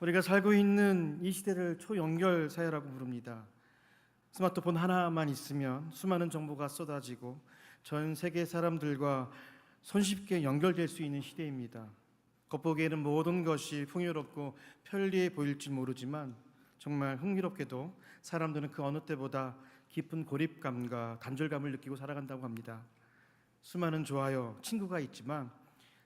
우리가 살고 있는 이 시대를 초연결 사회라고 부릅니다. 스마트폰 하나만 있으면 수많은 정보가 쏟아지고 전 세계 사람들과 손쉽게 연결될 수 있는 시대입니다. 겉보기에는 모든 것이 풍요롭고 편리해 보일지 모르지만 정말 흥미롭게도 사람들은 그 어느 때보다 깊은 고립감과 단절감을 느끼고 살아간다고 합니다. 수많은 좋아요, 친구가 있지만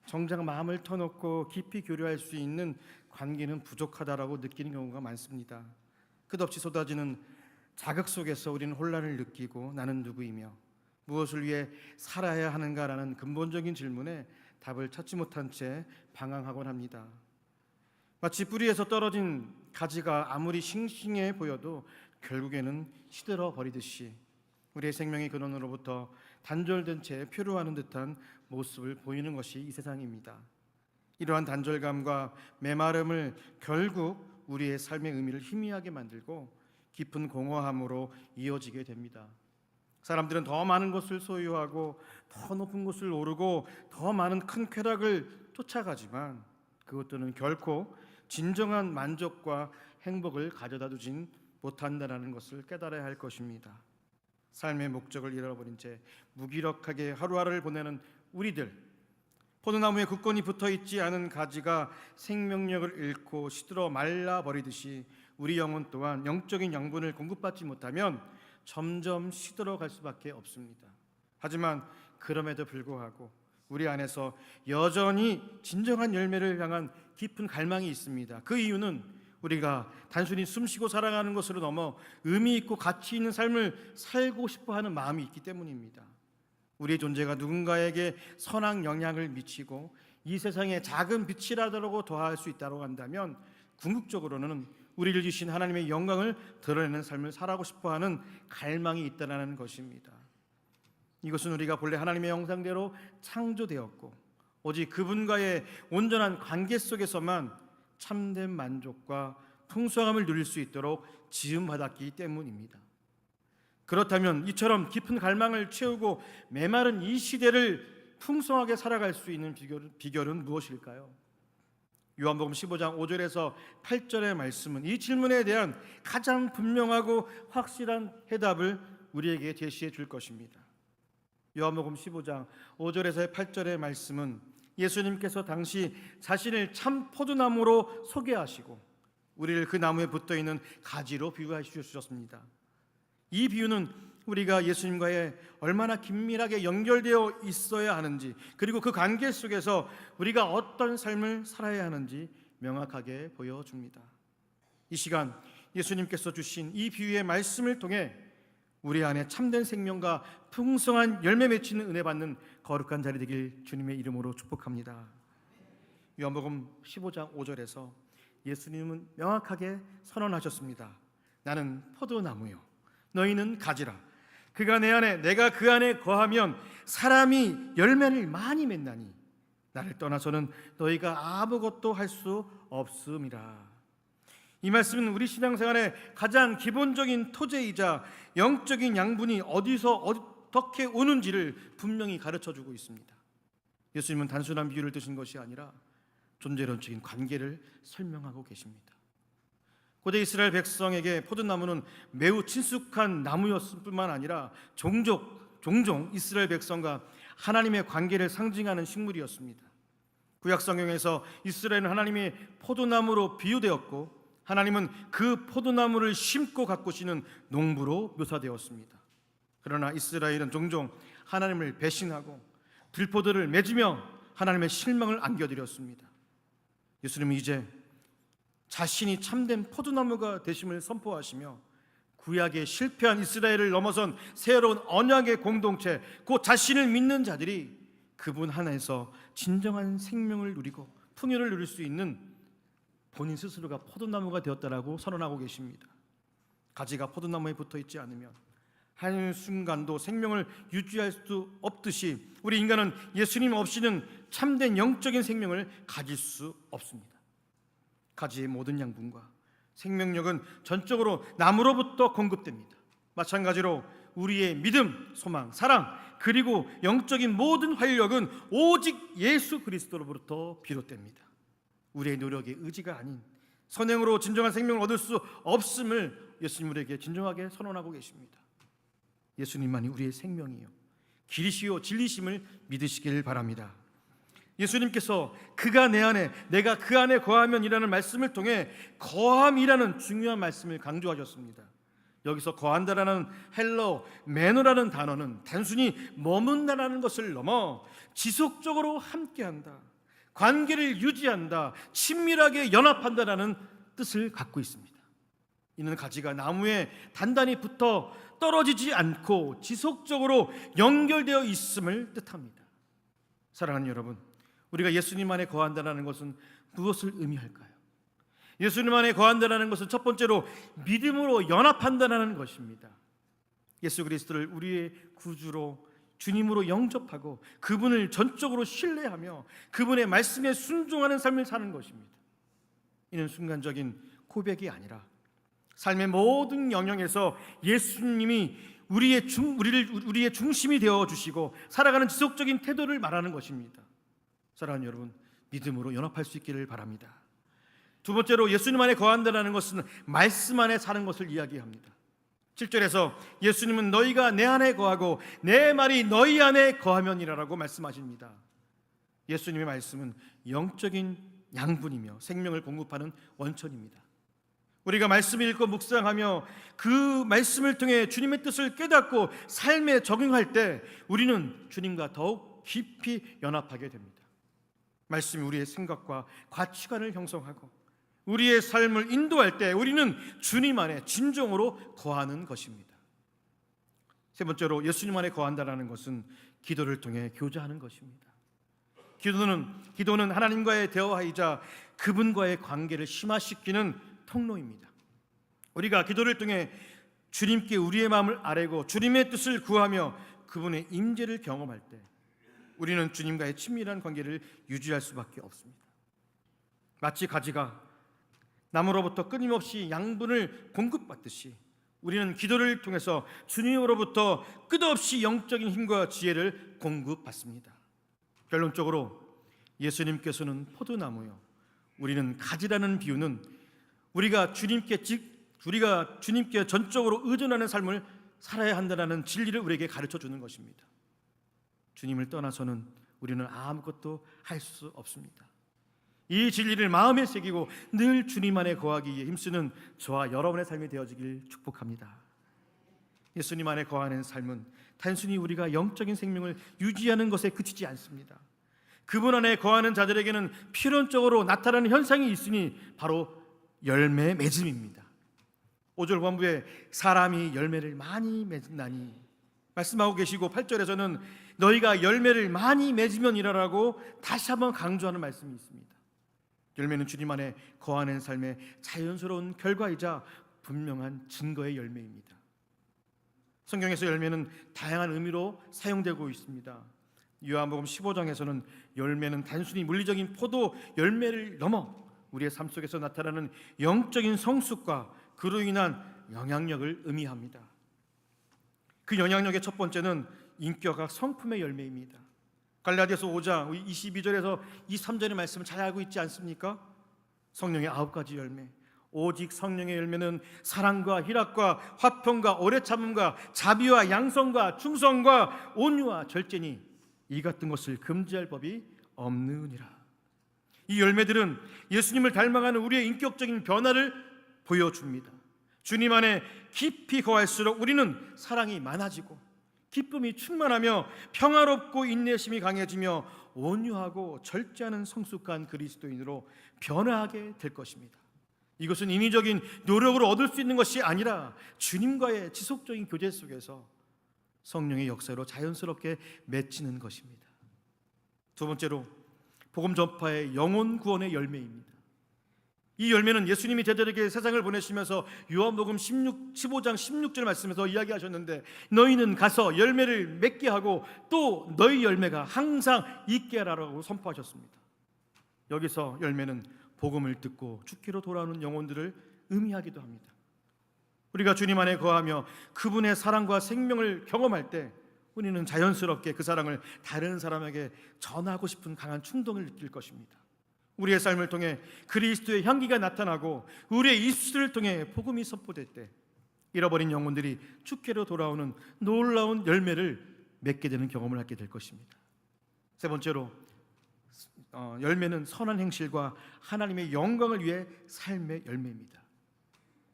정작 마음을 터놓고 깊이 교류할 수 있는 관계는 부족하다라고 느끼는 경우가 많습니다. 끝없이 쏟아지는 자극 속에서 우리는 혼란을 느끼고 나는 누구이며 무엇을 위해 살아야 하는가라는 근본적인 질문에 답을 찾지 못한 채 방황하곤 합니다. 마치 뿌리에서 떨어진 가지가 아무리 싱싱해 보여도 결국에는 시들어 버리듯이 우리의 생명의 근원으로부터 단절된 채 표류하는 듯한 모습을 보이는 것이 이 세상입니다. 이러한 단절감과 메마름을 결국 우리의 삶의 의미를 희미하게 만들고 깊은 공허함으로 이어지게 됩니다. 사람들은 더 많은 것을 소유하고 더 높은 곳을 오르고 더 많은 큰 쾌락을 쫓아가지만 그것들은 결코 진정한 만족과 행복을 가져다 두진 못한다라는 것을 깨달아야 할 것입니다. 삶의 목적을 잃어버린 채 무기력하게 하루하루를 보내는 우리들 포도나무에 굳건히 붙어 있지 않은 가지가 생명력을 잃고 시들어 말라 버리듯이 우리 영혼 또한 영적인 양분을 공급받지 못하면 점점 시들어 갈 수밖에 없습니다. 하지만 그럼에도 불구하고 우리 안에서 여전히 진정한 열매를 향한 깊은 갈망이 있습니다. 그 이유는 우리가 단순히 숨쉬고 살아가는 것으로 넘어 의미 있고 가치 있는 삶을 살고 싶어 하는 마음이 있기 때문입니다. 우리의 존재가 누군가에게 선한 영향을 미치고 이 세상에 작은 빛이라도 더할 수 있다고 한다면 궁극적으로는 우리를 주신 하나님의 영광을 드러내는 삶을 살아가고 싶어 하는 갈망이 있다라는 것입니다. 이것은 우리가 본래 하나님의 형상대로 창조되었고 오직 그분과의 온전한 관계 속에서만 참된 만족과 풍성함을 누릴 수 있도록 지음 받았기 때문입니다. 그렇다면 이처럼 깊은 갈망을 채우고 메마른 이 시대를 풍성하게 살아갈 수 있는 비결, 비결은 무엇일까요? 요한복음 15장 5절에서 8절의 말씀은 이 질문에 대한 가장 분명하고 확실한 해답을 우리에게 제시해 줄 것입니다. 요한복음 15장 5절에서 8절의 말씀은 예수님께서 당시 자신을 참 포도나무로 소개하시고 우리를 그 나무에 붙어 있는 가지로 비유해 주셨습니다. 이 비유는 우리가 예수님과의 얼마나 긴밀하게 연결되어 있어야 하는지 그리고 그 관계 속에서 우리가 어떤 삶을 살아야 하는지 명확하게 보여줍니다. 이 시간 예수님께서 주신 이 비유의 말씀을 통해 우리 안에 참된 생명과 풍성한 열매 맺히는 은혜 받는 거룩한 자리 되길 주님의 이름으로 축복합니다. 요한복음 15장 5절에서 예수님은 명확하게 선언하셨습니다. 나는 포도나무요 너희는 가지라. 그가 내 안에 내가 그 안에 거하면 사람이 열매를 많이 맺나니 나를 떠나서는 너희가 아무것도 할 수 없음이라. 이 말씀은 우리 신앙생활의 가장 기본적인 토제이자 영적인 양분이 어디서 어떻게 오는지를 분명히 가르쳐 주고 있습니다. 예수님은 단순한 비유를 드신 것이 아니라 존재론적인 관계를 설명하고 계십니다. 고대 이스라엘 백성에게 포도나무는 매우 친숙한 나무였을 뿐만 아니라 종종 종종 이스라엘 백성과 하나님의 관계를 상징하는 식물이었습니다. 구약 성경에서 이스라엘은 하나님의 포도나무로 비유되었고 하나님은 그 포도나무를 심고 가꾸시는 농부로 묘사되었습니다. 그러나 이스라엘은 종종 하나님을 배신하고 들포들을 맺으며 하나님의 실망을 안겨드렸습니다. 예수님은 이제 자신이 참된 포도나무가 되심을 선포하시며 구약의 실패한 이스라엘을 넘어선 새로운 언약의 공동체, 그 자신을 믿는 자들이 그분 하나에서 진정한 생명을 누리고 풍요를 누릴 수 있는 본인 스스로가 포도나무가 되었다라고 선언하고 계십니다. 가지가 포도나무에 붙어 있지 않으면 한 순간도 생명을 유지할 수 없듯이 우리 인간은 예수님 없이는 참된 영적인 생명을 가질 수 없습니다. 가지의 모든 양분과 생명력은 전적으로 나무로부터 공급됩니다. 마찬가지로 우리의 믿음, 소망, 사랑 그리고 영적인 모든 활력은 오직 예수 그리스도로부터 비롯됩니다. 우리의 노력의 의지가 아닌 선행으로 진정한 생명을 얻을 수 없음을 예수님 우리에게 진정하게 선언하고 계십니다. 예수님만이 우리의 생명이요 길이시요 진리심을 믿으시길 바랍니다. 예수님께서 그가 내 안에 내가 그 안에 거하면이라는 말씀을 통해 거함이라는 중요한 말씀을 강조하셨습니다. 여기서 거한다라는 헬러 매너라는 단어는 단순히 머문다라는 것을 넘어 지속적으로 함께한다. 관계를 유지한다. 친밀하게 연합한다라는 뜻을 갖고 있습니다. 이는 가지가 나무에 단단히 붙어 떨어지지 않고 지속적으로 연결되어 있음을 뜻합니다. 사랑하는 여러분, 우리가 예수님 안에 거한다는 것은 무엇을 의미할까요? 예수님 안에 거한다는 것은 첫 번째로 믿음으로 연합한다는 것입니다. 예수 그리스도를 우리의 구주로 주님으로 영접하고 그분을 전적으로 신뢰하며 그분의 말씀에 순종하는 삶을 사는 것입니다. 이는 순간적인 고백이 아니라 삶의 모든 영역에서 예수님이 우리의 중 우리를 우리의 중심이 되어 주시고 살아가는 지속적인 태도를 말하는 것입니다. 사랑하는 여러분, 믿음으로 연합할 수 있기를 바랍니다. 두 번째로 예수님 안에 거한다는 것은 말씀 안에 사는 것을 이야기합니다. 7절에서 예수님은 너희가 내 안에 거하고 내 말이 너희 안에 거하면이라라고 말씀하십니다. 예수님의 말씀은 영적인 양분이며 생명을 공급하는 원천입니다. 우리가 말씀을 읽고 묵상하며 그 말씀을 통해 주님의 뜻을 깨닫고 삶에 적용할 때 우리는 주님과 더욱 깊이 연합하게 됩니다. 말씀이 우리의 생각과 가치관을 형성하고 우리의 삶을 인도할 때 우리는 주님 안에 진정으로 거하는 것입니다. 세 번째로 예수님 안에 거한다라는 것은 기도를 통해 교제하는 것입니다. 기도는 기도는 하나님과의 대화이자 그분과의 관계를 심화시키는 통로입니다. 우리가 기도를 통해 주님께 우리의 마음을 아뢰고 주님의 뜻을 구하며 그분의 임재를 경험할 때 우리는 주님과의 친밀한 관계를 유지할 수밖에 없습니다. 마치 가지가 나무로부터 끊임없이 양분을 공급받듯이 우리는 기도를 통해서 주님으로부터 끝없이 영적인 힘과 지혜를 공급받습니다. 결론적으로 예수님께서는 포도나무요, 우리는 가지라는 비유는 우리가 주님께 직 우리가 주님께 전적으로 의존하는 삶을 살아야 한다는 진리를 우리에게 가르쳐 주는 것입니다. 주님을 떠나서는 우리는 아무것도 할 수 없습니다. 이 진리를 마음에 새기고 늘 주님 안에 거하기 위해 힘쓰는 저와 여러분의 삶이 되어지길 축복합니다. 예수님 안에 거하는 삶은 단순히 우리가 영적인 생명을 유지하는 것에 그치지 않습니다. 그분 안에 거하는 자들에게는 필연적으로 나타나는 현상이 있으니 바로 열매 맺음입니다. 5절 본부에 사람이 열매를 많이 맺나니 말씀하고 계시고 8절에서는 너희가 열매를 많이 맺으면 이라라고 다시 한번 강조하는 말씀이 있습니다. 열매는 주님 안에 거하는 삶의 자연스러운 결과이자 분명한 증거의 열매입니다. 성경에서 열매는 다양한 의미로 사용되고 있습니다. 요한복음 15장에서는 열매는 단순히 물리적인 포도 열매를 넘어 우리의 삶 속에서 나타나는 영적인 성숙과 그로 인한 영향력을 의미합니다. 그 영향력의 첫 번째는 인격학 성품의 열매입니다. 갈라디아서 5장 22절에서 23절의 말씀을 잘 알고 있지 않습니까? 성령의 아홉 가지 열매. 오직 성령의 열매는 사랑과 희락과 화평과 오래 참음과 자비와 양성과 충성과 온유와 절제니 이 같은 것을 금지할 법이 없느니라. 이 열매들은 예수님을 닮아가는 우리의 인격적인 변화를 보여줍니다. 주님 안에 깊이 거할수록 우리는 사랑이 많아지고 기쁨이 충만하며 평화롭고 인내심이 강해지며 온유하고 절제하는 성숙한 그리스도인으로 변화하게 될 것입니다. 이것은 인위적인 노력으로 얻을 수 있는 것이 아니라 주님과의 지속적인 교제 속에서 성령의 역사로 자연스럽게 맺히는 것입니다. 두 번째로 복음 전파의 영혼 구원의 열매입니다. 이 열매는 예수님이 제자들에게 세상을 보내시면서 요한복음 16, 15장 16절 말씀에서 이야기하셨는데 너희는 가서 열매를 맺게 하고 또 너희 열매가 항상 있게 하라고 선포하셨습니다. 여기서 열매는 복음을 듣고 죽기로 돌아오는 영혼들을 의미하기도 합니다. 우리가 주님 안에 거하며 그분의 사랑과 생명을 경험할 때 우리는 자연스럽게 그 사랑을 다른 사람에게 전하고 싶은 강한 충동을 느낄 것입니다. 우리의 삶을 통해 그리스도의 향기가 나타나고 우리의 입술을 통해 복음이 선포될 때 잃어버린 영혼들이 축제로 돌아오는 놀라운 열매를 맺게 되는 경험을 하게 될 것입니다. 세 번째로 어, 열매는 선한 행실과 하나님의 영광을 위해 삶의 열매입니다.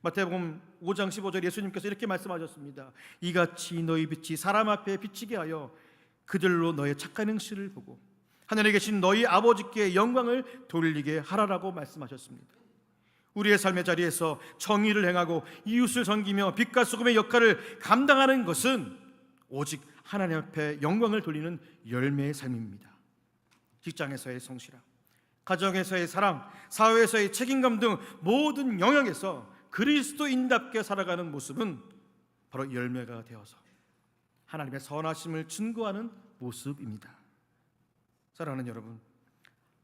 마태복음 5장 15절 예수님께서 이렇게 말씀하셨습니다. 이같이 너희 빛이 사람 앞에 비치게 하여 그들로 너의 착한 행실을 보고 하늘에 계신 너희 아버지께 영광을 돌리게 하라라고 말씀하셨습니다. 우리의 삶의 자리에서 정의를 행하고 이웃을 섬기며 빛과 소금의 역할을 감당하는 것은 오직 하나님 앞에 영광을 돌리는 열매의 삶입니다. 직장에서의 성실함, 가정에서의 사랑, 사회에서의 책임감 등 모든 영역에서 그리스도인답게 살아가는 모습은 바로 열매가 되어서 하나님의 선하심을 증거하는 모습입니다. 사랑하는 여러분,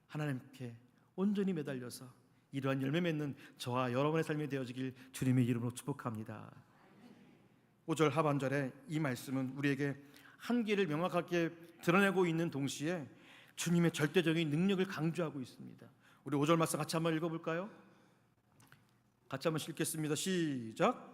하나님께 온전히 매달려서 이러한 열매 맺는 저와 여러분의 삶이 되어지길 주님의 이름으로 축복합니다. 5절 하반절에 이 말씀은 우리에게 한계를 명확하게 드러내고 있는 동시에 주님의 절대적인 능력을 강조하고 있습니다. 우리 5절 말씀 같이 한번 읽어볼까요? 같이 한번 읽겠습니다. 시작.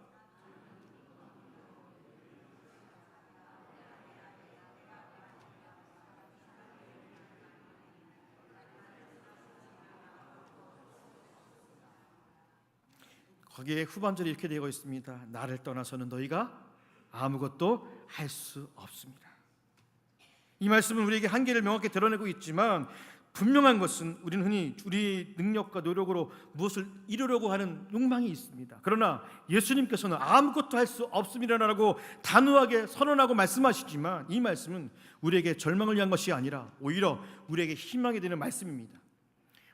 거기에 후반절이 이렇게 되어 있습니다. 나를 떠나서는 너희가 아무것도 할 수 없습니다. 이 말씀은 우리에게 한계를 명확히 드러내고 있지만 분명한 것은 우리는 흔히 우리 능력과 노력으로 무엇을 이루려고 하는 욕망이 있습니다. 그러나 예수님께서는 아무것도 할 수 없습니다라고 단호하게 선언하고 말씀하시지만 이 말씀은 우리에게 절망을 위한 것이 아니라 오히려 우리에게 희망이 되는 말씀입니다.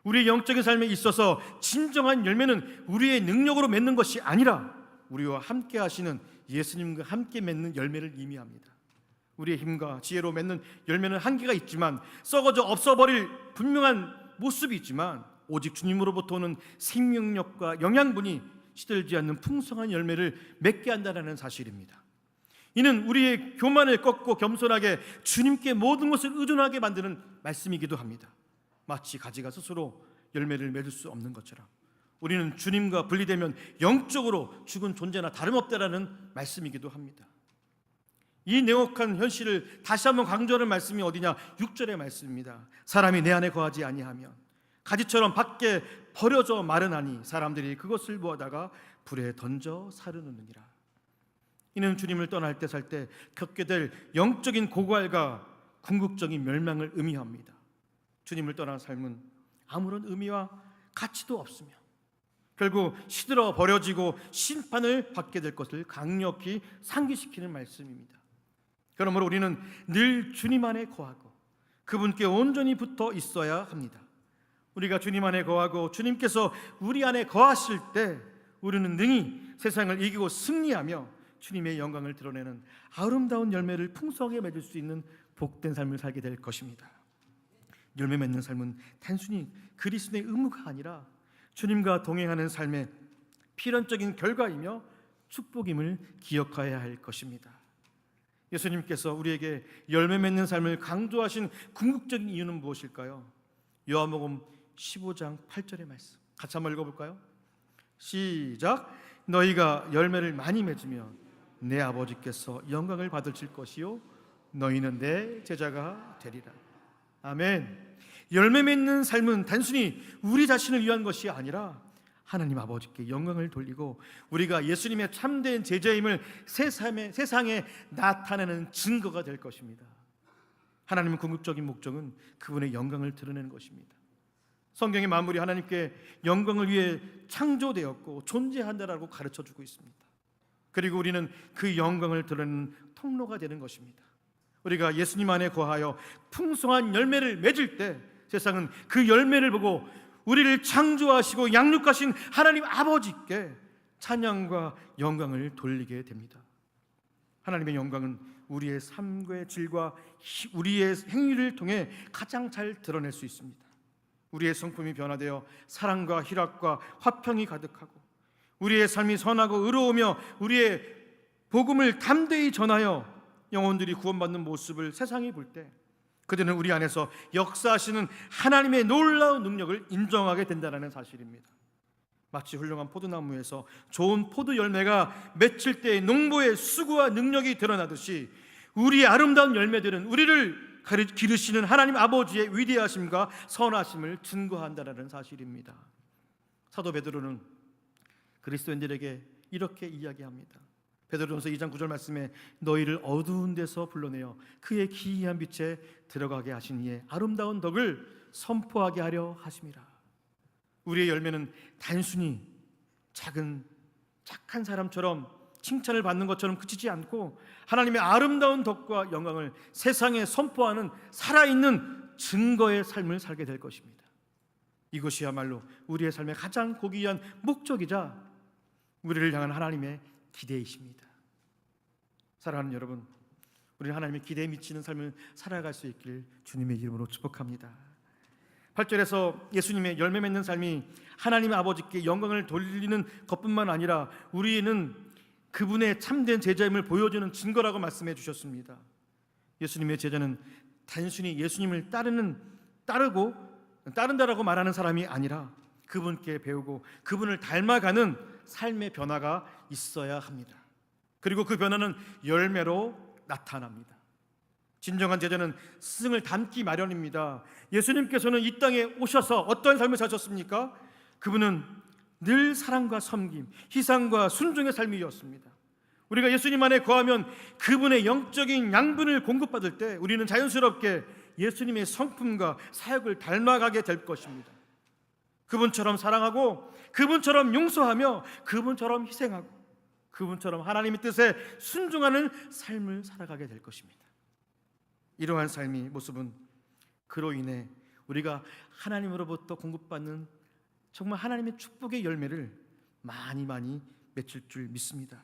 우리의 영적인 삶에 있어서 진정한 열매는 우리의 능력으로 맺는 것이 아니라 우리와 함께 하시는 예수님과 함께 맺는 열매를 의미합니다. 우리의 힘과 지혜로 맺는 열매는 한계가 있지만 썩어져 없어버릴 분명한 모습이 있지만 오직 주님으로부터 오는 생명력과 영양분이 시들지 않는 풍성한 열매를 맺게 한다는 사실입니다. 이는 우리의 교만을 꺾고 겸손하게 주님께 모든 것을 의존하게 만드는 말씀이기도 합니다. 마치 가지가 스스로 열매를 맺을 수 없는 것처럼 우리는 주님과 분리되면 영적으로 죽은 존재나 다름없다라는 말씀이기도 합니다. 이 냉혹한 현실을 다시 한번 강조하는 말씀이 어디냐? 6절의 말씀입니다. 사람이 내 안에 거하지 아니하면 가지처럼 밖에 버려져 마르나니 사람들이 그것을 모아다가 불에 던져 사르느니라. 이는 주님을 떠날 때 살때 겪게 될 영적인 고갈과 궁극적인 멸망을 의미합니다. 주님을 떠난 삶은 아무런 의미와 가치도 없으며 결국 시들어 버려지고 심판을 받게 될 것을 강력히 상기시키는 말씀입니다. 그러므로 우리는 늘 주님 안에 거하고 그분께 온전히 붙어 있어야 합니다. 우리가 주님 안에 거하고 주님께서 우리 안에 거하실 때 우리는 능히 세상을 이기고 승리하며 주님의 영광을 드러내는 아름다운 열매를 풍성하게 맺을 수 있는 복된 삶을 살게 될 것입니다. 열매 맺는 삶은 단순히 그리스도의 의무가 아니라 주님과 동행하는 삶의 필연적인 결과이며 축복임을 기억해야 할 것입니다. 예수님께서 우리에게 열매 맺는 삶을 강조하신 궁극적인 이유는 무엇일까요? 요한복음 15장 8절의 말씀 같이 한번 읽어 볼까요? 시작 너희가 열매를 많이 맺으면 내 아버지께서 영광을 받으실 것이요 너희는 내 제자가 되리라 아멘 열매 맺는 삶은 단순히 우리 자신을 위한 것이 아니라 하나님 아버지께 영광을 돌리고 우리가 예수님의 참된 제자임을 세상에, 세상에 나타내는 증거가 될 것입니다. 하나님의 궁극적인 목적은 그분의 영광을 드러내는 것입니다. 성경의 만물이 하나님께 영광을 위해 창조되었고 존재한다라고 가르쳐 주고 있습니다. 그리고 우리는 그 영광을 드러내는 통로가 되는 것입니다. 우리가 예수님 안에 거하여 풍성한 열매를 맺을 때 세상은 그 열매를 보고 우리를 창조하시고 양육하신 하나님 아버지께 찬양과 영광을 돌리게 됩니다. 하나님의 영광은 우리의 삶의 질과 우리의 행위를 통해 가장 잘 드러낼 수 있습니다. 우리의 성품이 변화되어 사랑과 희락과 화평이 가득하고 우리의 삶이 선하고 의로우며 우리의 복음을 담대히 전하여 영혼들이 구원받는 모습을 세상이 볼 때 그들은 우리 안에서 역사하시는 하나님의 놀라운 능력을 인정하게 된다는 사실입니다. 마치 훌륭한 포도나무에서 좋은 포도 열매가 맺힐 때 농부의 수고와 능력이 드러나듯이 우리 아름다운 열매들은 우리를 기르시는 하나님 아버지의 위대하심과 선하심을 증거한다는 사실입니다. 사도 베드로는 그리스도인들에게 이렇게 이야기합니다. 베드로전서 2장 9절 말씀에 너희를 어두운 데서 불러내어 그의 기이한 빛에 들어가게 하신 이의 아름다운 덕을 선포하게 하려 하심이라. 우리의 열매는 단순히 작은 착한 사람처럼 칭찬을 받는 것처럼 그치지 않고 하나님의 아름다운 덕과 영광을 세상에 선포하는 살아있는 증거의 삶을 살게 될 것입니다. 이것이야말로 우리의 삶의 가장 고귀한 목적이자 우리를 향한 하나님의 기대이십니다. 사랑하는 여러분, 우리는 하나님의 기대에 미치는 삶을 살아갈 수 있길 주님의 이름으로 축복합니다. 8절에서 예수님의 열매 맺는 삶이 하나님의 아버지께 영광을 돌리는 것뿐만 아니라 우리는 그분의 참된 제자임을 보여주는 증거라고 말씀해 주셨습니다. 예수님의 제자는 단순히 예수님을 따르는 따르고 따른다라고 말하는 사람이 아니라 그분께 배우고 그분을 닮아가는 삶의 변화가 있어야 합니다. 그리고 그 변화는 열매로 나타납니다. 진정한 제자는 스승을 닮기 마련입니다. 예수님께서는 이 땅에 오셔서 어떤 삶을 사셨습니까? 그분은 늘 사랑과 섬김, 희생과 순종의 삶이었습니다. 우리가 예수님 안에 거하면 그분의 영적인 양분을 공급받을 때 우리는 자연스럽게 예수님의 성품과 사역을 닮아가게 될 것입니다. 그분처럼 사랑하고 그분처럼 용서하며 그분처럼 희생하고 그분처럼 하나님의 뜻에 순종하는 삶을 살아가게 될 것입니다. 이러한 삶의 모습은 그로 인해 우리가 하나님으로부터 공급받는 정말 하나님의 축복의 열매를 많이 많이 맺힐 줄 믿습니다.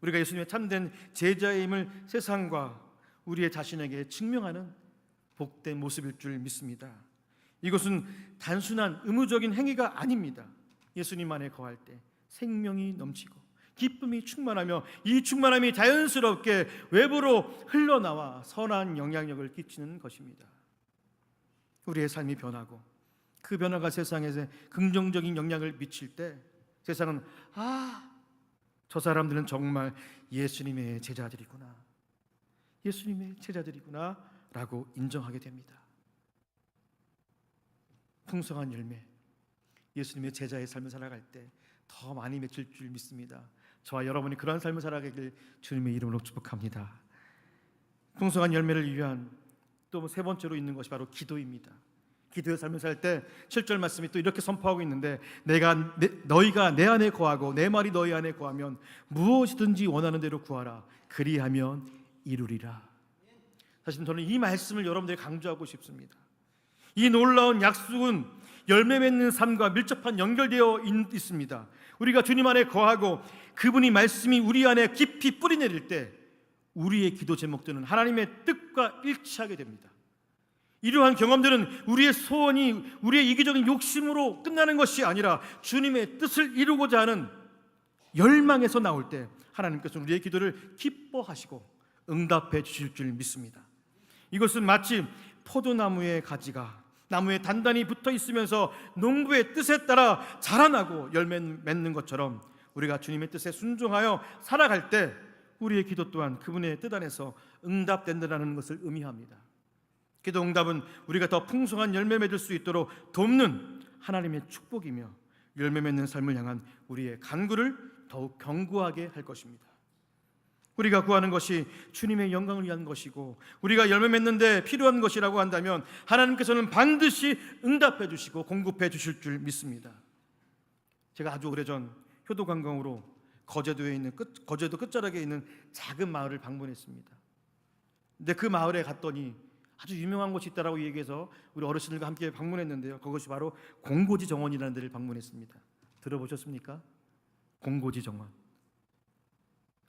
우리가 예수님의 참된 제자임을 세상과 우리의 자신에게 증명하는 복된 모습일 줄 믿습니다. 이것은 단순한 의무적인 행위가 아닙니다. 예수님 안에 거할 때 생명이 넘치고 기쁨이 충만하며 이 충만함이 자연스럽게 외부로 흘러나와 선한 영향력을 끼치는 것입니다. 우리의 삶이 변하고 그 변화가 세상에 긍정적인 영향을 미칠 때 세상은 아, 저 사람들은 정말 예수님의 제자들이구나. 예수님의 제자들이구나 라고 인정하게 됩니다. 풍성한 열매 예수님의 제자의 삶을 살아갈 때 더 많이 맺힐 줄 믿습니다. 저와 여러분이 그러한 삶을 살아가길 주님의 이름으로 축복합니다. 풍성한 열매를 위한 또 세 번째로 있는 것이 바로 기도입니다. 기도의 삶을 살 때 7절 말씀이 또 이렇게 선포하고 있는데 내가 내, 너희가 내 안에 거하고 내 말이 너희 안에 거하면 무엇이든지 원하는 대로 구하라 그리하면 이루리라. 사실 저는 이 말씀을 여러분들에게 강조하고 싶습니다. 이 놀라운 약속은 열매 맺는 삶과 밀접한 연결되어 있- 있습니다. 우리가 주님 안에 거하고 그분이 말씀이 우리 안에 깊이 뿌리 내릴 때 우리의 기도 제목들은 하나님의 뜻과 일치하게 됩니다. 이러한 경험들은 우리의 소원이 우리의 이기적인 욕심으로 끝나는 것이 아니라 주님의 뜻을 이루고자 하는 열망에서 나올 때 하나님께서는 우리의 기도를 기뻐하시고 응답해 주실 줄 믿습니다. 이것은 마치 포도나무의 가지가 나무에 단단히 붙어 있으면서 농부의 뜻에 따라 자라나고 열매 맺는 것처럼 우리가 주님의 뜻에 순종하여 살아갈 때 우리의 기도 또한 그분의 뜻 안에서 응답된다는 것을 의미합니다. 기도 응답은 우리가 더 풍성한 열매 맺을 수 있도록 돕는 하나님의 축복이며 열매 맺는 삶을 향한 우리의 간구를 더욱 견고하게 할 것입니다. 우리가 구하는 것이 주님의 영광을 위한 것이고 우리가 열매 맺는데 필요한 것이라고 한다면 하나님께서는 반드시 응답해 주시고 공급해 주실 줄 믿습니다. 제가 아주 오래전 효도 관광으로 거제도에 있는 끝, 거제도 끝자락에 있는 작은 마을을 방문했습니다. 근데 그 마을에 갔더니 아주 유명한 곳이 있다라고 얘기해서 우리 어르신들과 함께 방문했는데요. 그것이 바로 공고지 정원이라는 데를 방문했습니다. 들어보셨습니까? 공고지 정원.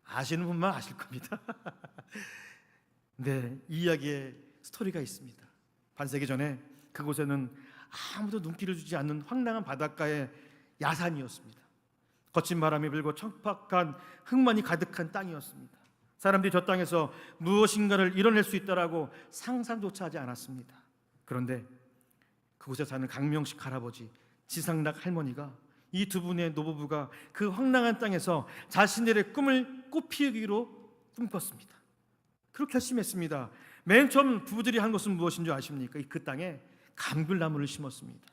아시는 분만 아실 겁니다. 네, 이 이야기에 스토리가 있습니다. 반세기 전에 그곳에는 아무도 눈길을 주지 않는 황량한 바닷가의 야산이었습니다. 거친 바람이 불고 척박한 흙만이 가득한 땅이었습니다. 사람들이 저 땅에서 무엇인가를 이뤄낼 수 있다라고 상상조차 하지 않았습니다. 그런데 그곳에 사는 강명식 할아버지, 지상락 할머니가 이 두 분의 노부부가 그 황량한 땅에서 자신들의 꿈을 꽃피우기로 꿈꿨습니다. 그렇게 결심했습니다. 맨 처음 부부들이 한 것은 무엇인 줄 아십니까? 그 땅에 감귤나무를 심었습니다.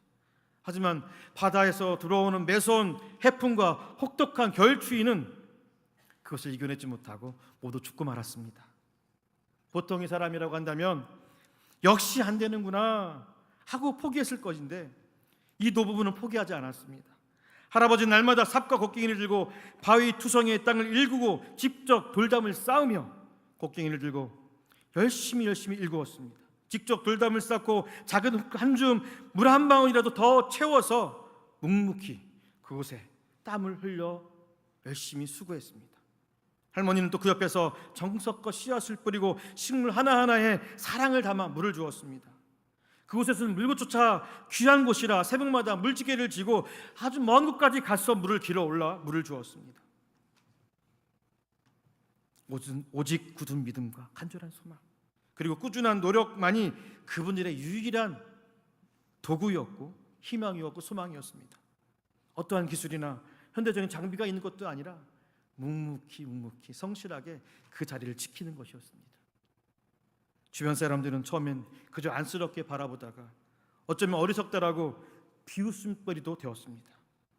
하지만 바다에서 들어오는 매서운 해풍과 혹독한 겨울 추위는 그것을 이겨내지 못하고 모두 죽고 말았습니다. 보통의 사람이라고 한다면 역시 안 되는구나 하고 포기했을 것인데 이 노부부는 포기하지 않았습니다. 할아버지는 날마다 삽과 곡괭이를 들고 바위 투성이의 땅을 일구고 직접 돌담을 쌓으며 곡괭이를 들고 열심히 열심히 일구었습니다. 직접 돌담을 쌓고 작은 한 줌 물 한 방울이라도 더 채워서 묵묵히 그곳에 땀을 흘려 열심히 수고했습니다. 할머니는 또 그 옆에서 정성껏 씨앗을 뿌리고 식물 하나하나에 사랑을 담아 물을 주었습니다. 그곳에서는 물고조차 귀한 곳이라 새벽마다 물지개를 지고 아주 먼 곳까지 가서 물을 길어 올라 물을 주었습니다. 오직 굳은 믿음과 간절한 소망 그리고 꾸준한 노력만이 그분들의 유일한 도구였고 희망이었고 소망이었습니다. 어떠한 기술이나 현대적인 장비가 있는 것도 아니라 묵묵히 묵묵히 성실하게 그 자리를 지키는 것이었습니다. 주변 사람들은 처음엔 그저 안쓰럽게 바라보다가 어쩌면 어리석다라고 비웃음거리도 되었습니다.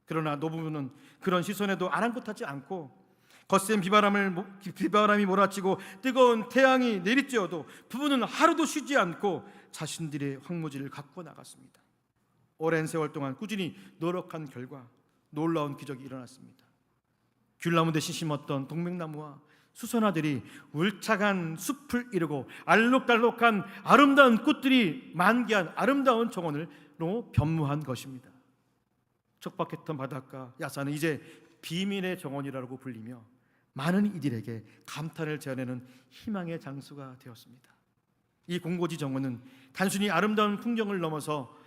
그러나 노부부는 그런 시선에도 아랑곳하지 않고 거센 비바람을 모- 비바람이 몰아치고 뜨거운 태양이 내리쬐어도 부부는 하루도 쉬지 않고 자신들의 황무지를 갖고 나갔습니다. 오랜 세월 동안 꾸준히 노력한 결과 놀라운 기적이 일어났습니다. 귤나무 대신 심었던 동백나무와 수선화들이 울창한 숲을 이루고 알록달록한 아름다운 꽃들이 만개한 아름다운 정원으로 변무한 것입니다. 척박했던 바닷가 야산은 이제 비밀의 정원이라고 불리며 많은 이들에게 감탄을 자아내는 희망의 장소가 되었습니다. 이 공고지 정원은 단순히 아름다운 풍경을 넘어서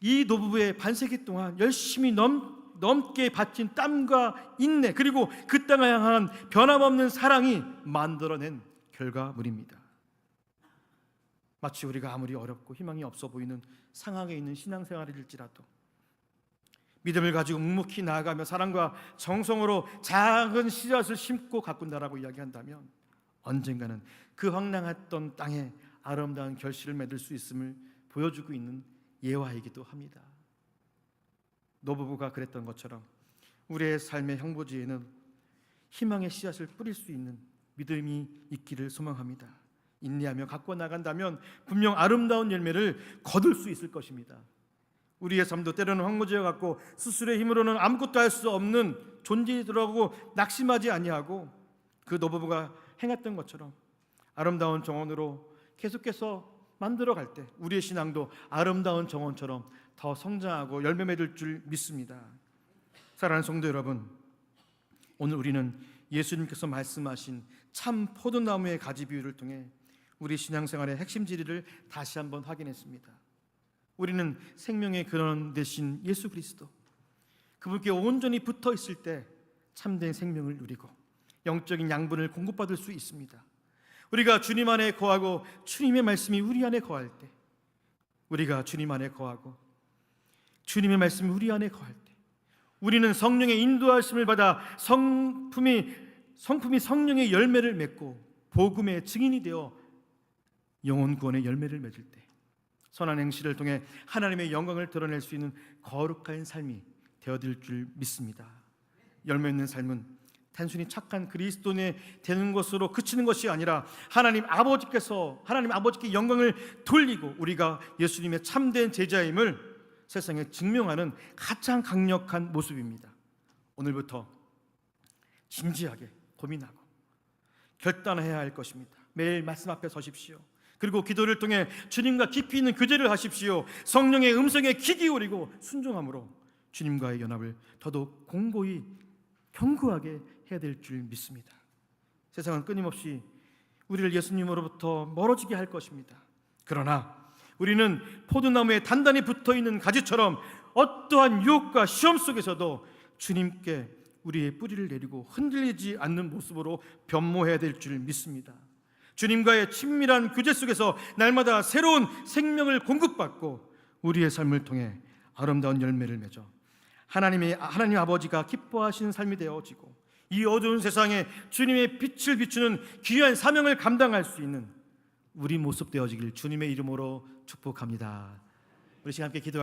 이 노부부의 반세기 동안 열심히 넘, 넘게 바친 땀과 인내 그리고 그 땅을 향한 변함없는 사랑이 만들어낸 결과물입니다. 마치 우리가 아무리 어렵고 희망이 없어 보이는 상황에 있는 신앙생활일지라도 믿음을 가지고 묵묵히 나아가며 사랑과 정성으로 작은 씨앗을 심고 가꾼다라고 이야기한다면 언젠가는 그 황량했던 땅에 아름다운 결실을 맺을 수 있음을 보여주고 있는 예화이기도 합니다. 노부부가 그랬던 것처럼 우리의 삶의 형부지에는 희망의 씨앗을 뿌릴 수 있는 믿음이 있기를 소망합니다. 인내하며 갖고 나간다면 분명 아름다운 열매를 거둘 수 있을 것입니다. 우리의 삶도 때로는 황무지와 같고 스스로의 힘으로는 아무것도 할 수 없는 존재이더라고 낙심하지 아니하고 그 노부부가 행했던 것처럼 아름다운 정원으로 계속해서 만들어 갈 때 우리의 신앙도 아름다운 정원처럼 더 성장하고 열매 맺을 줄 믿습니다. 사랑하는 성도 여러분, 오늘 우리는 예수님께서 말씀하신 참 포도나무의 가지 비유를 통해 우리 신앙생활의 핵심 진리를 다시 한번 확인했습니다. 우리는 생명의 근원 되신 예수 그리스도 그분께 온전히 붙어 있을 때 참된 생명을 누리고 영적인 양분을 공급받을 수 있습니다. 우리가 주님 안에 거하고 주님의 말씀이 우리 안에 거할 때 우리가 주님 안에 거하고 주님의 말씀이 우리 안에 거할 때 우리는 성령의 인도하심을 받아 성품이 성품이 성령의 열매를 맺고 복음의 증인이 되어 영혼 구원의 열매를 맺을 때 선한 행실을 통해 하나님의 영광을 드러낼 수 있는 거룩한 삶이 되어질 줄 믿습니다. 열매 있는 삶은 단순히 착한 그리스도인이 되는 것으로 그치는 것이 아니라 하나님 아버지께서 하나님 아버지께 영광을 돌리고 우리가 예수님의 참된 제자임을 세상에 증명하는 가장 강력한 모습입니다. 오늘부터 진지하게 고민하고 결단해야 할 것입니다. 매일 말씀 앞에 서십시오. 그리고 기도를 통해 주님과 깊이 있는 교제를 하십시오. 성령의 음성에 귀 기울이고 순종함으로 주님과의 연합을 더더욱 공고히 견고하게 해야 될 줄 믿습니다. 세상은 끊임없이 우리를 예수님으로부터 멀어지게 할 것입니다. 그러나 우리는 포도나무에 단단히 붙어 있는 가지처럼 어떠한 유혹과 시험 속에서도 주님께 우리의 뿌리를 내리고 흔들리지 않는 모습으로 변모해야 될 줄 믿습니다. 주님과의 친밀한 교제 속에서 날마다 새로운 생명을 공급받고 우리의 삶을 통해 아름다운 열매를 맺어 하나님의 하나님 아버지가 기뻐하시는 삶이 되어지고 이 어두운 세상에 주님의 빛을 비추는 귀한 사명을 감당할 수 있는 우리 모습 되어지길 주님의 이름으로 축복합니다. 우리 시간 함께 기도.